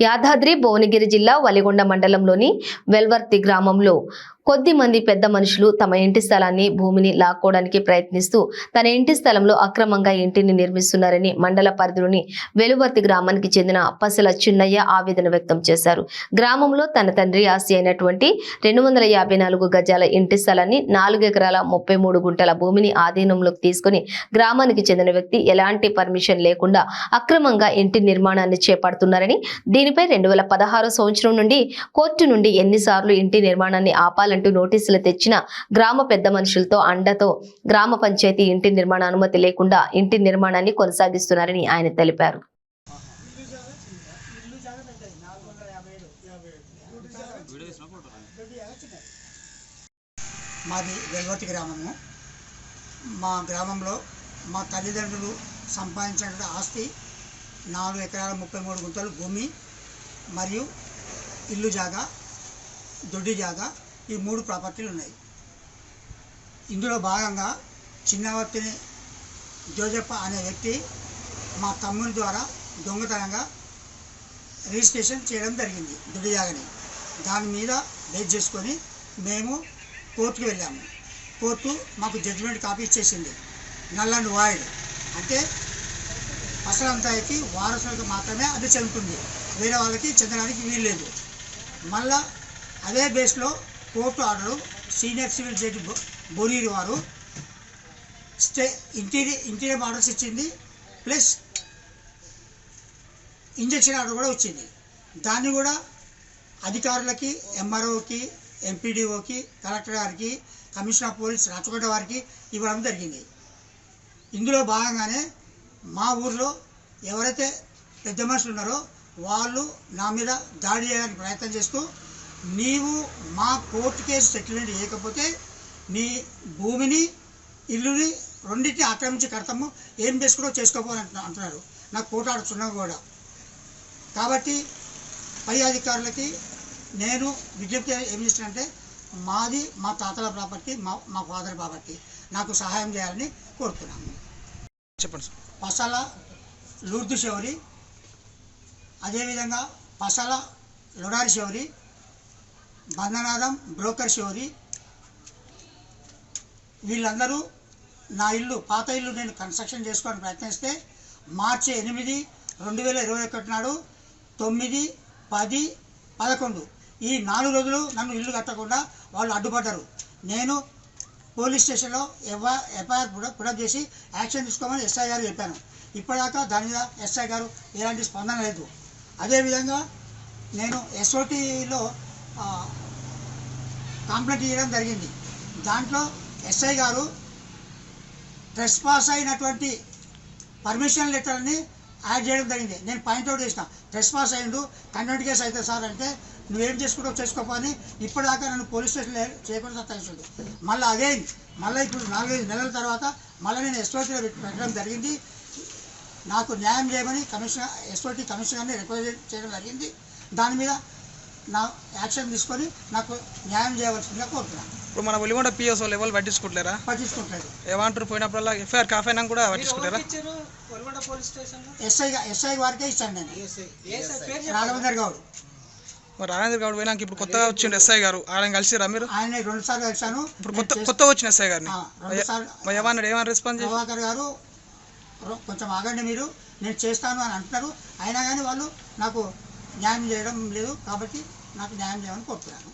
యాదాద్రి భువనగిరి జిల్లా వలిగొండ మండలంలోని వెల్వర్తి గ్రామంలో కొద్ది మంది పెద్ద మనుషులు తమ ఇంటి స్థలాన్ని భూమిని లాక్కోవడానికి ప్రయత్నిస్తూ తన ఇంటి స్థలంలో అక్రమంగా ఇంటిని నిర్మిస్తున్నారని మండల పరిధిలోని వెలువర్తి గ్రామానికి చెందిన పసల చిన్నయ్య ఆవేదన వ్యక్తం చేశారు. గ్రామంలో తన తండ్రి ఆస్తి అయినటువంటి రెండు వందల యాభై నాలుగు గజాల ఇంటి స్థలాన్ని నాలుగు ఎకరాల ముప్పై మూడు గుంటల భూమిని ఆధీనంలోకి తీసుకుని గ్రామానికి చెందిన వ్యక్తి ఎలాంటి పర్మిషన్ లేకుండా అక్రమంగా ఇంటి నిర్మాణాన్ని చేపడుతున్నారని దీనిపై రెండు వేల పదహారు సంవత్సరం నుండి కోర్టు నుండి ఎన్నిసార్లు ఇంటి నిర్మాణాన్ని ఆపాలంటూ నోటీసులు తెచ్చిన గ్రామ పెద్ద మనుషులతో అండతో గ్రామ పంచాయతీ ఇంటి నిర్మాణ అనుమతి లేకుండా ఇంటి నిర్మాణాన్ని కొనసాగిస్తున్నారని ఆయన తెలిపారు. మాది వెల్వర్తి గ్రామము. మా గ్రామంలో మా తల్లిదండ్రులు సంపాదించిన ఆస్తి నాలుగు ఎకరాల ముప్పై మూడు గుంటలు భూమి మరియు ఇల్లు జాగా దొడ్డి జాగా ఈ మూడు ప్రాపర్టీలు ఉన్నాయి. ఇందులో భాగంగా చిన్నవర్తిని జోజప్ప అనే వ్యక్తి మా తమ్ముని ద్వారా దొంగతనంగా రిజిస్ట్రేషన్ చేయడం జరిగింది దుడియాగని. దాని మీద బేస్ చేసుకొని మేము కోర్టుకు వెళ్ళాము. కోర్టు మాకు జడ్జిమెంట్ కాపీ ఇచ్చేసింది. Null and void. అంటే అసలంతాయికి వారసులకు మాత్రమే అది చెందుతుంది. వేరే వాళ్ళకి చెందడానికి వీల్లేదు. మళ్ళా అదే బేస్లో court order senior civil judge బొ- వారు. స్టే ఇంటీరియర్ ఇంటీరియర్ ఆర్డర్స్ ఇచ్చింది. ప్లస్ ఇంజక్షన్ ఆర్డర్ కూడా వచ్చింది. దాన్ని కూడా అధికారులకి ఎంఆర్ఓకి ఎంపీడీఓకి కలెక్టర్ గారికి కమిషనర్ ఆఫ్ పోలీస్ రాచకొండ వారికి ఇవ్వడం జరిగింది. ఇందులో భాగంగానే మా ఊర్లో ఎవరైతే పెద్ద మనుషులు ఉన్నారో వాళ్ళు నా మీద దాడి చేయడానికి ప్రయత్నం చేస్తూ నీవు మా కోర్టు కేసు సెటిల్మెంట్ చేయకపోతే నీ భూమిని ఇల్లుని రెండింటిని ఆక్రమించి కడతాము. ఏం చేసుకున్నా చేసుకోపోని అంటున్నా- అంటున్నారు. నాకు కోర్టు ఆడుతున్నాం కూడా. కాబట్టి పై అధికారులకి నేను విజ్ఞప్తి ఏం చేస్తానంటే మాది మా తాతల ప్రాపర్టీ మా మా ఫాదర్ ప్రాపర్టీ. నాకు సహాయం చేయాలని కోరుతున్నాను చెప్పండి సార్. పసల లూర్దు శౌరి అదేవిధంగా పసల లొడారి శౌరి బంధనాథం బ్రోకర్ శౌరి వీళ్ళందరూ నా ఇల్లు పాత ఇల్లు నేను కన్స్ట్రక్షన్ చేసుకోవడానికి ప్రయత్నిస్తే మార్చి ఎనిమిది రెండు వేల ఇరవై ఒకటి నాడు తొమ్మిది పది పదకొండు. ఈ నాలుగు రోజులు నన్ను ఇల్లు కట్టకుండా వాళ్ళు అడ్డుపడ్డారు. నేను పోలీస్ స్టేషన్లో ఎఫ్ఐ ఎఫ్ఐఆర్ కూడా పుడప్ చేసి యాక్షన్ తీసుకోమని ఎస్ఐ గారు చెప్పాను. ఇప్పటిదాకా దాని మీద ఎస్ఐ గారు ఎలాంటి స్పందన లేదు. అదేవిధంగా నేను ఎస్ఓటీలో కంప్లైంట్ ఇవ్వడం జరిగింది. దాంట్లో ఎస్ఐ గారు ట్రెస్ పాస్ అయినటువంటి పర్మిషన్ లెటర్ని యాడ్ చేయడం జరిగింది. నేను పాయింట్ అవుట్ చేసిన. ట్రెస్ పాస్ అయ్యిండు కంటెంట్ కేసు అయితే సార్ అంటే నువ్వేం చేసుకుంటావు చేసుకోపని ఇప్పటిదాకా నన్ను పోలీస్ స్టేషన్ చేయకుండా సత్తాయిస్తుంది మళ్ళీ అదే మళ్ళీ ఇప్పుడు నాలుగైదు నెలల తర్వాత మళ్ళీ నేను ఎస్ఓటీలో పెట్టడం జరిగింది. నాకు న్యాయం చేయమని కమిషనర్ ఎస్ఓటీ కమిషనర్ని రిక్వెస్ట్ చేయడం జరిగింది. దాని మీద నా యాక్షన్ తీసుకొని నాకు న్యాయం చేయవలసిందిగా కోరుతున్నాను. ఇప్పుడు మన ఒలిగొండ పిఎస్ వాళ్ళు ఎవరు పట్టించుకుంటలేరా? పట్టించుకుంటాడు ఏమంటారు పోయినప్పుడల్లా ఎఫ్ఐఆర్ కాఫీ అయినా కూడా పట్టించుకుంటారా ఎస్ఐ ఎస్ఐ వారికే ఇచ్చాను నేను. రాఘవేందర్ గౌడ్. మరి రాజేంద్ర గౌడ్ పోయినాక ఇప్పుడు కొత్తగా వచ్చిండు ఎస్ఐ గారు. ఆయన కలిసిరా మీరు? ఆయన రెండు సార్లు కలిశాను. ఇప్పుడు కొత్త కొత్తగా వచ్చిన ఎస్ఐ గారిని. ఆ, రెండు సార్లు మరి ఏమన్నాడు ఏమన్నా రెస్పాన్స్ ప్రభాకర్ గారు కొంచెం ఆగండి మీరు. నేను చేస్తాను అని అంటున్నారు. అయినా కానీ వాళ్ళు నాకు న్యాయం చేయడం లేదు కాబట్టి నాకు న్యాయం చేయమని కోరుతున్నాను.